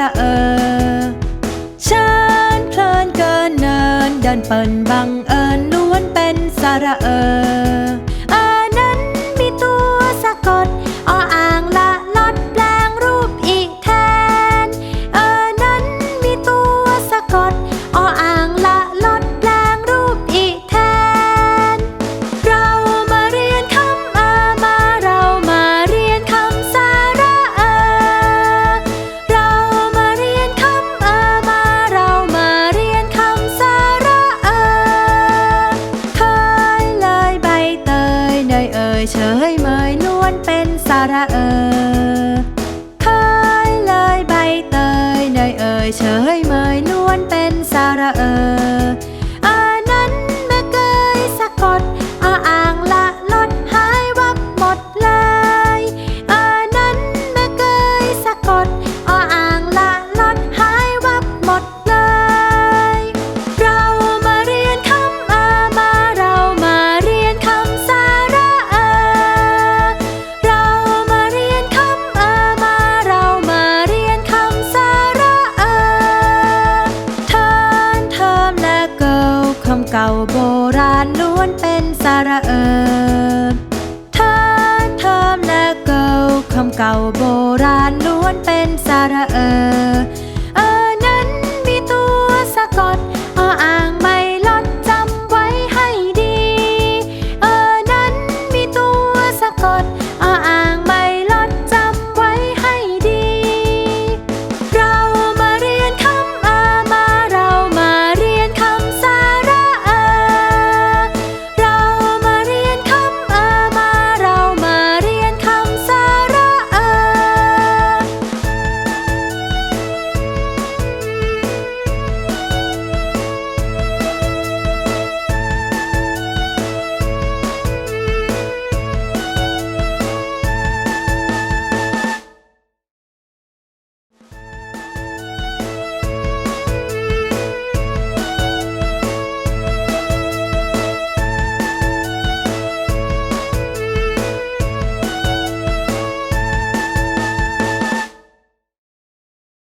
ระเออฉันเพลินเกินเนินเดินเปินบังเอิญล้วนเป็นสาระเออ ยเอ่ยเฉยเมยล้วนเป็นสาระเอ่ยเคยเลยใบเตยเนยเอ่ยเฉย เก่าโบราณล้วนเป็นสารเออบท่าเทอมและเก่าคำเก่าโบราณล้วนเป็นสารเออ